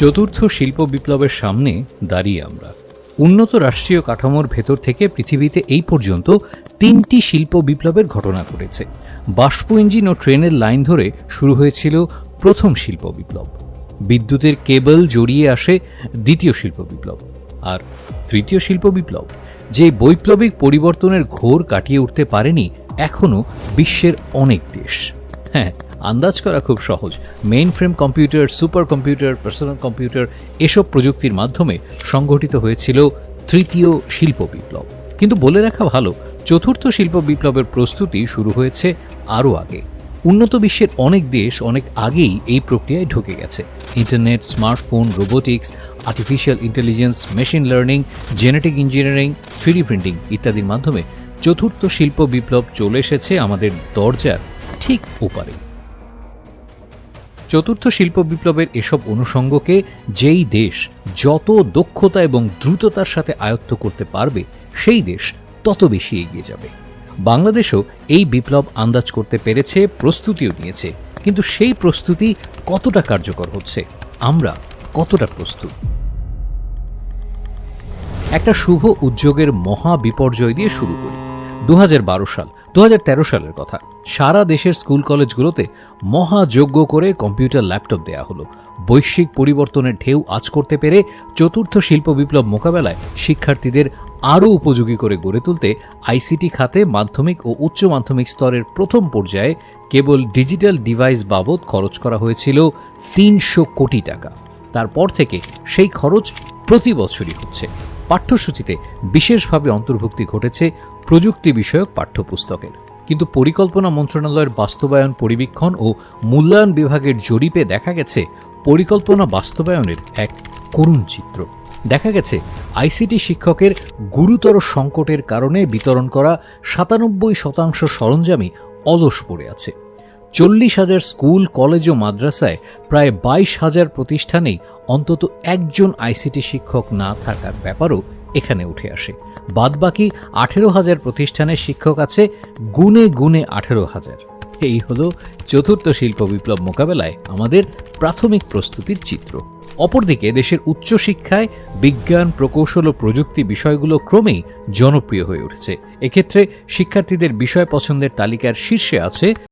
চতুর্থ শিল্প বিপ্লবের সামনে দাঁড়িয়ে আমরা। উন্নত রাষ্ট্রীয় কাঠামোর ভেতর থেকে পৃথিবীতে এই পর্যন্ত তিনটি শিল্প বিপ্লবের ঘটনা ঘটেছে। বাষ্প ইঞ্জিন ও ট্রেনের লাইন ধরে শুরু হয়েছিল প্রথম শিল্প বিপ্লব। বিদ্যুতের কেবল জড়িয়ে আসে দ্বিতীয় শিল্প বিপ্লব। আর তৃতীয় শিল্প বিপ্লব, যে বৈপ্লবিক পরিবর্তনের ঘোর কাটিয়ে উঠতে পারেনি এখনও বিশ্বের অনেক দেশ। হ্যাঁ আন্দাজ করা খুব সহজ। Mainframe computer super computer personal computer এসব প্রযুক্তির মাধ্যমে সংগঠিত হয়েছিল তৃতীয় শিল্প বিপ্লব। কিন্তু বলে রাখা ভালো, চতুর্থ শিল্প বিপ্লবের প্রস্তুতি শুরু হয়েছে আরও আগে। উন্নত বিশ্বের অনেক দেশ অনেক আগেই এই প্রক্রিয়ায় ঢুকে গেছে। Internet smartphone robotics artificial intelligence machine learning genetic engineering three D printing ইত্যাদির মাধ্যমে চতুর্থ শিল্প বিপ্লব চলে এসেছে আমাদের দরজার ঠিক ওপারে। চতুর্থ শিল্প বিপ্লবের এসব অনুষঙ্গকে যেই দেশ যত দক্ষতা এবং দ্রুততার সাথে আয়ত্ত করতে পারবে, সেই দেশ তত বেশি এগিয়ে যাবে। বাংলাদেশও এই বিপ্লব আন্দাজ করতে পেরেছে, প্রস্তুতিও নিয়েছে। কিন্তু সেই প্রস্তুতি কতটা কার্যকর হচ্ছে, আমরা কতটা প্রস্তুত? একটা শুভ উদ্যোগের মহা বিপর্যয় দিয়ে শুরু করি। দু হাজার বারো সাল দু হাজার তেরো সালের কথা। সারা দেশের স্কুল কলেজগুলোতে মহাযজ্ঞ করে কম্পিউটার ল্যাপটপ দেয়া হলো। বৈশ্বিক পরিবর্তনের ঢেউ আজ করতে পেরে চতুর্থ শিল্প বিপ্লব মোকাবেলায় শিক্ষার্থীদের আরও উপযোগী করে গড়ে তুলতে আইসিটি খাতে মাধ্যমিক ও উচ্চ মাধ্যমিক স্তরের প্রথম পর্যায়ে কেবল ডিজিটাল ডিভাইস বাবদ খরচ করা হয়েছিল তিনশো কোটি টাকা। তারপর থেকে সেই খরচ প্রতি বছরই হচ্ছে। পাঠ্যসূচিতে বিশেষভাবে অন্তর্ভুক্তি ঘটেছে প্রযুক্তি বিষয়ক পাঠ্যপুস্তকের। কিন্তু পরিকল্পনা মন্ত্রণালয়ের বাস্তবায়ন পরিবীক্ষণ ও মূল্যায়ন বিভাগের জরিপে দেখা গেছে পরিকল্পনা বাস্তবায়নের এক করুণ চিত্র। দেখা গেছে আইসিটি শিক্ষকের গুরুতর সংকটের কারণে বিতরণ করা সাতানব্বই শতাংশ সরঞ্জামই অলস পড়ে আছে। চল্লিশ হাজার স্কুল, কলেজ ও মাদ্রাসায় প্রায় বাইশ হাজার প্রতিষ্ঠানেই অন্তত একজন আইসিটি শিক্ষক না থাকার ব্যাপারও এখানে উঠে আসে। বাদবাকি আঠেরো হাজার প্রতিষ্ঠানের শিক্ষক আছে গুনে গুনে আঠেরো হাজার। এই হলো চতুর্থ শিল্প বিপ্লব মোকাবেলায় আমাদের প্রাথমিক প্রস্তুতির চিত্র। অপরদিকে দেশের উচ্চশিক্ষায় বিজ্ঞান, প্রকৌশল ও প্রযুক্তি বিষয়গুলো ক্রমেই জনপ্রিয় হয়ে উঠেছে। এক্ষেত্রে শিক্ষার্থীদের বিষয় পছন্দের তালিকার শীর্ষে আছে